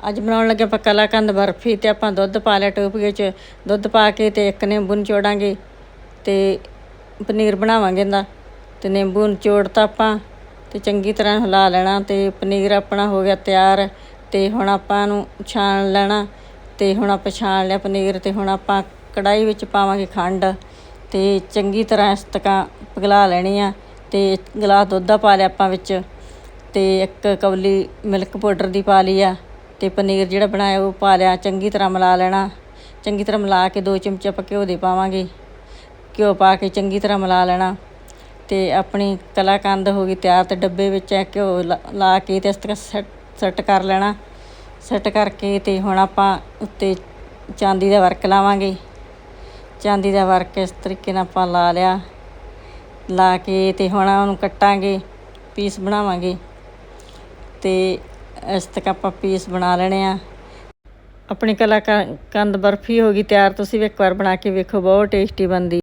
ਅੱਜ ਬਣਾਉਣ ਲੱਗੇ ਆਪਾਂ ਕਲਾਕੰਦ ਬਰਫੀ ਤੇ ਆਪਾਂ ਦੁੱਧ ਪਾ ਲਿਆ ਟੋਪੀਏ 'ਚ। ਦੁੱਧ ਪਾ ਕੇ ਤੇ ਇੱਕ ਨਿੰਬੂ ਨਿਚੋੜਾਂਗੇ ਤੇ ਪਨੀਰ ਬਣਾਵਾਂਗੇ ਇਹਦਾ। ਤੇ ਨਿੰਬੂ ਨਿਚੋੜਤਾ ਆਪਾਂ ਤੇ ਚੰਗੀ ਤਰ੍ਹਾਂ ਹਿਲਾ ਲੈਣਾ ਤੇ ਪਨੀਰ ਆਪਣਾ ਹੋ ਗਿਆ ਤਿਆਰ ਤੇ ਹੁਣ ਆਪਾਂ ਨੂੰ ਛਾਣ ਲੈਣਾ ਤੇ ਹੁਣ ਆਪਾਂ ਛਾਣ ਲਿਆ ਪਨੀਰ ਤੇ ਹੁਣ ਆਪਾਂ ਕੜਾਈ ਵਿੱਚ ਪਾਵਾਂਗੇ ਖੰਡ ਤੇ ਚੰਗੀ ਤਰ੍ਹਾਂ ਇਸ ਤਕਾਂ ਪਿਘਲਾ ਲੈਣੀ ਆ ਤੇ ਗਲਾਸ ਦੁੱਧ ਦਾ ਪਾ ਲਿਆ ਆਪਾਂ ਵਿੱਚ ਤੇ ਇੱਕ ਕੌਲੀ ਮਿਲਕ ਪਾਊਡਰ ਦੀ ਪਾ ਲਈ ਆ। ਤੇ ਪਨੀਰ ਜਿਹੜਾ ਬਣਾਇਆ ਉਹ ਪਾ ਲਿਆ, ਚੰਗੀ ਤਰ੍ਹਾਂ ਮਿਲਾ ਲੈਣਾ। ਚੰਗੀ ਤਰ੍ਹਾਂ ਮਿਲਾ ਕੇ ਦੋ ਚਮਚੇ ਆਪਾਂ ਘਿਓ ਦੇ ਪਾਵਾਂਗੇ। ਘਿਓ ਪਾ ਕੇ ਚੰਗੀ ਤਰ੍ਹਾਂ ਮਿਲਾ ਲੈਣਾ। ਤੇ ਆਪਣੀ ਕਲਾਕੰਦ ਹੋ ਗਈ ਤਿਆਰ ਤੇ ਡੱਬੇ ਵਿੱਚ ਇਹ ਘਿਓ ਲਾ- ਲਾ ਕੇ ਤੇ ਇਸ ਤਰ੍ਹਾਂ ਸੈੱਟ ਸੈੱਟ ਕਰ ਲੈਣਾ। ਸੈੱਟ ਕਰਕੇ ਤੇ ਹੁਣ ਆਪਾਂ ਉੱਤੇ ਚਾਂਦੀ ਦਾ ਵਰਕ ਲਾਵਾਂਗੇ। ਚਾਂਦੀ ਦਾ ਵਰਕ ਇਸ ਤਰੀਕੇ ਨਾਲ ਆਪਾਂ ਲਾ ਲਿਆ। ਲਾ ਕੇ ਤੇ ਹੁਣ ਉਹਨੂੰ ਕੱਟਾਂਗੇ, ਪੀਸ ਬਣਾਵਾਂਗੇ। ਤੇ ਇਸ ਤੱਕ ਆਪਾਂ ਪੀਸ ਬਣਾ ਲੈਣੇ ਆ। ਆਪਣੀ ਕਲਾਕੰਦ ਬਰਫੀ ਹੋ ਗਈ ਤਿਆਰ, ਤੁਸੀਂ ਵੀ ਇੱਕ ਵਾਰ ਬਣਾ ਕੇ ਵੇਖੋ, ਬਹੁਤ ਟੇਸਟੀ ਬਣਦੀ।